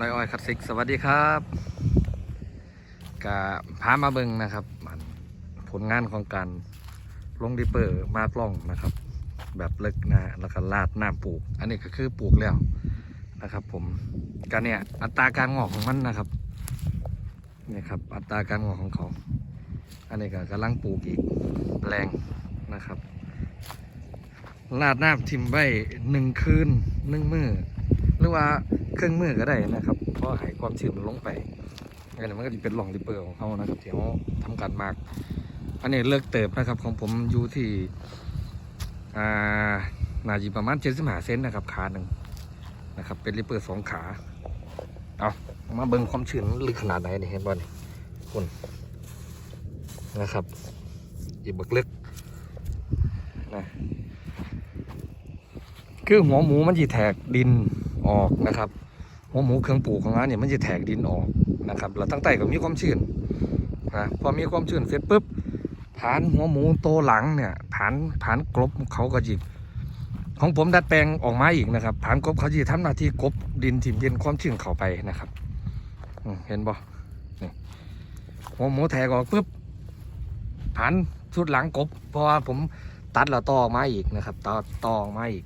ไรอ้อยคัดซิก สวัสดีครับกะพามาเบิงนะครับ ผลงานของการลงดิปเปอร์มาปล้องนะครับ แบบเล็กนะแล้วก็ลาดน้ำปลูก อันนี้ก็คือปลูกแล้วนะครับ ผมการเนี่ยอัตราการงอกของมันนะครับนี่ครับ อัตราการงอกของเขา อันนี้ก็กำลังปลูกอีกแปลงนะครับลาดน้ำทิมไว้หนึ่งคืนหนึ่งมือหรือว่า เครื่องมือก็ได้นะครับเพราะให้ความชื้นมันลงไปอันนี้มันก็จะเป็นหล่องดิเปอร์ของเขานะครับที่เขาทำการมาร์กอันนี้เลิกเติบนะครับของผมอยู่ที่อ่านาจีประมาณเจ็ดสิบห้าเซนนะครับขาหนึ่งนะครับ เป็นริเปอร์สองขาเอามาเบิ่งความชื้นลึกขนาดไหนนี่เห็นบ่นี่คุณนะครับอีกบักลึกนะคือหัวหมูมันจะแทกดินออกนะครับ หัวหมูเครื่องปลูกของร้านเนี่ยมันจะแทกดินออกนะครับแล้วตั้งแต่ก็มีความชื้นนะพอมีความชื้นเสร็จปุ๊บฐานหัวหมูโตหลังเนี่ยฐานฐานกลบเขาก็จิของผมดัดแปลงออกมาอีกนะครับฐานกลบเขาจะทำหน้าที่กลบดินถิ่มดินความชื้นเข้าไปนะครับอเห็นบ่หัวหมูแทกออกปุ๊บฐานชุดหลังกบ เพราะว่าผมตัดแล้วต่อออกมาอีกนะครับ ต่อต่อออกมาอีก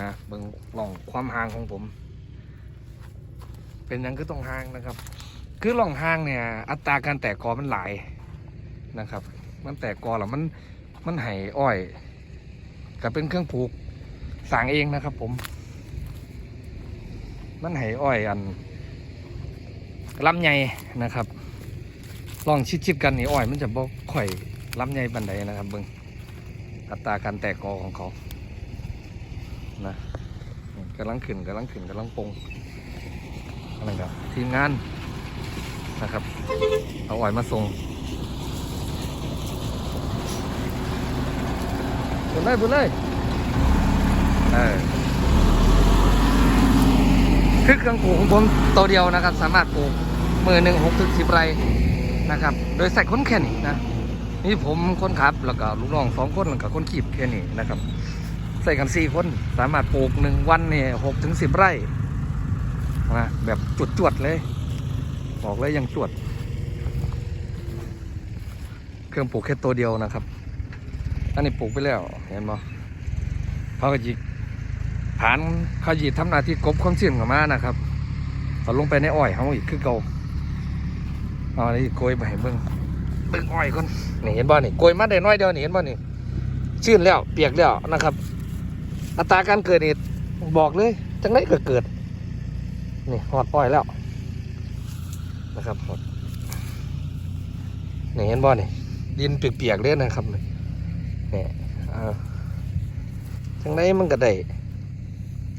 นะเบิ่งหล่องความห่างของผม เป็นยังก็ต้องห่างนะครับ คือล่องห่างเนี่ย อัตราการแตกกอมันหลายนะครับ มันแตกกอแล้วมันมันไห้อ้อยก็เป็นเครื่องผูกสางเองนะครับ ผม มันไห้อ้อยอันลำไยนะครับ ลองชิดๆกันนี่อ้อยมันจะบ่ค่อยลำไยบันไดนะครับเบิ่งอัตราการแตกกอของเขานะกำลังขึ้นกำลังขึ้นกำลังปง อะไรครับทีมงานนะครับ เอาอ่อยมาส่งบุญเลยบุญเลยเออคือเครื่องปลูกของผมตัวเดียวนะครับ สามารถปลูกมือหนึ่งหกถึงสิบไร่นะครับ โดยใส่คนแค่นี้นะนี่ผมคนขับแล้วก็ลูกน้องสองคนแล้วก็คนขีบแค่นี้นะครับ ใส่กันสี่คนสามารถปลูกหนึ่งวันเนี่ยหกถึงสิบไร่ นะแบบจวดๆเลย บอกเลยยังจวด เครื่องปลูกแค่ตัวเดียวนะครับ อันนี้ปลูกไปแล้วเห็นบ่เขาก็จิผ่านเขาจีทำหน้าที่กบความชื้นกับมานะครับเอาลงไปในอ้อยเขาอีกคือเก่าเอาอันนี้โกยไปให้เบิ่งเบิ่งอ้อยก่อนนี่เห็นบ่นี่โกยมาได้น้อยเดียวนี่เห็นบ่นี่ชื้นแล้วเปียกแล้วนะครับ อัตราการเกิดนี่บอกเลยจังไรก็เกิด นี่หอดปล่อยแล้วนะครับหอดนี่เห็นบ่นี่ดินเปียกๆเลยนะครับนี่นี่อ่าจังไรมันก็ได้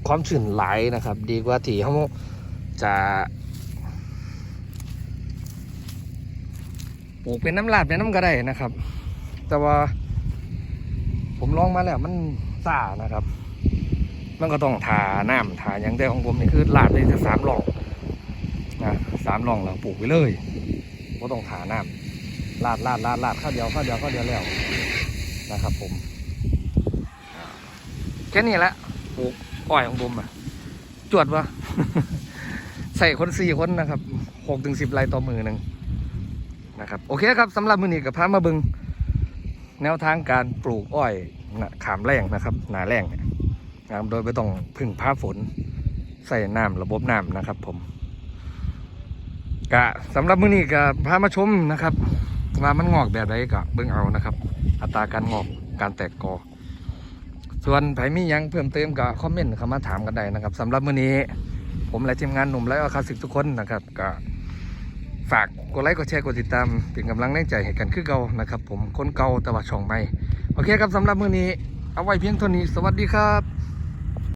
ความชื้นหลนะครับ ดีกว่าที่เขาจะปลูกเป็นน้ำลาดเป็นน้ำก็ได้นะครับ แต่ว่าผมลองมาแล้วมันซ่านะครับ มันก็ต้องทาน้ำทาอย่างแต่ของผมนี่คือลาดเลยจะสามหลองนะสามหลองแล้วปลูกไปเลยก็ต้องทาน้ำลาดลาดลาดลาดข้าวเดียวข้าวเดียวข้าวเดียวแล้วนะครับผมแค่นี้แหละปลูกอ้อยของผมอะจวดวะใส่คนสี่คนนะครับหกถึงสิบไร่ต่อมือหนึ่งนะครับ โอเคครับสำหรับมือนี้กับพามาบึง แนวทางการปลูกอ้อยนะขามแรงนะครับ หนาแรงเนี่ย นะครับโดยไม่ต้องพึ่งผ้าฝนใส่น้ำระบบน้ำนะครับ ผมกะสำหรับมื้อนี้ก็พามาชมนะครับว่ามันงอกแบบไรก็เบิ่งเอานะครับ อัตราการงอกการแตกกอ ส่วนไผมียังเพิ่มเติมก็คอมเมนต์เข้ามาถามกันได้นะครับสำหรับมื้อนี้ ผมและทีมงานหนุ่มและอาคาสิกทุกคนนะครับก็ฝากกดไลค์กดแชร์กดติดตามเป็นกำลังแรงใจให้กันคือเก่านะครับ ผมคนเก่าแต่ว่าช่องใหม่โอเคครับสำหรับมื้อนี้เอาไว้เพียงเท่านี้สวัสดีครับ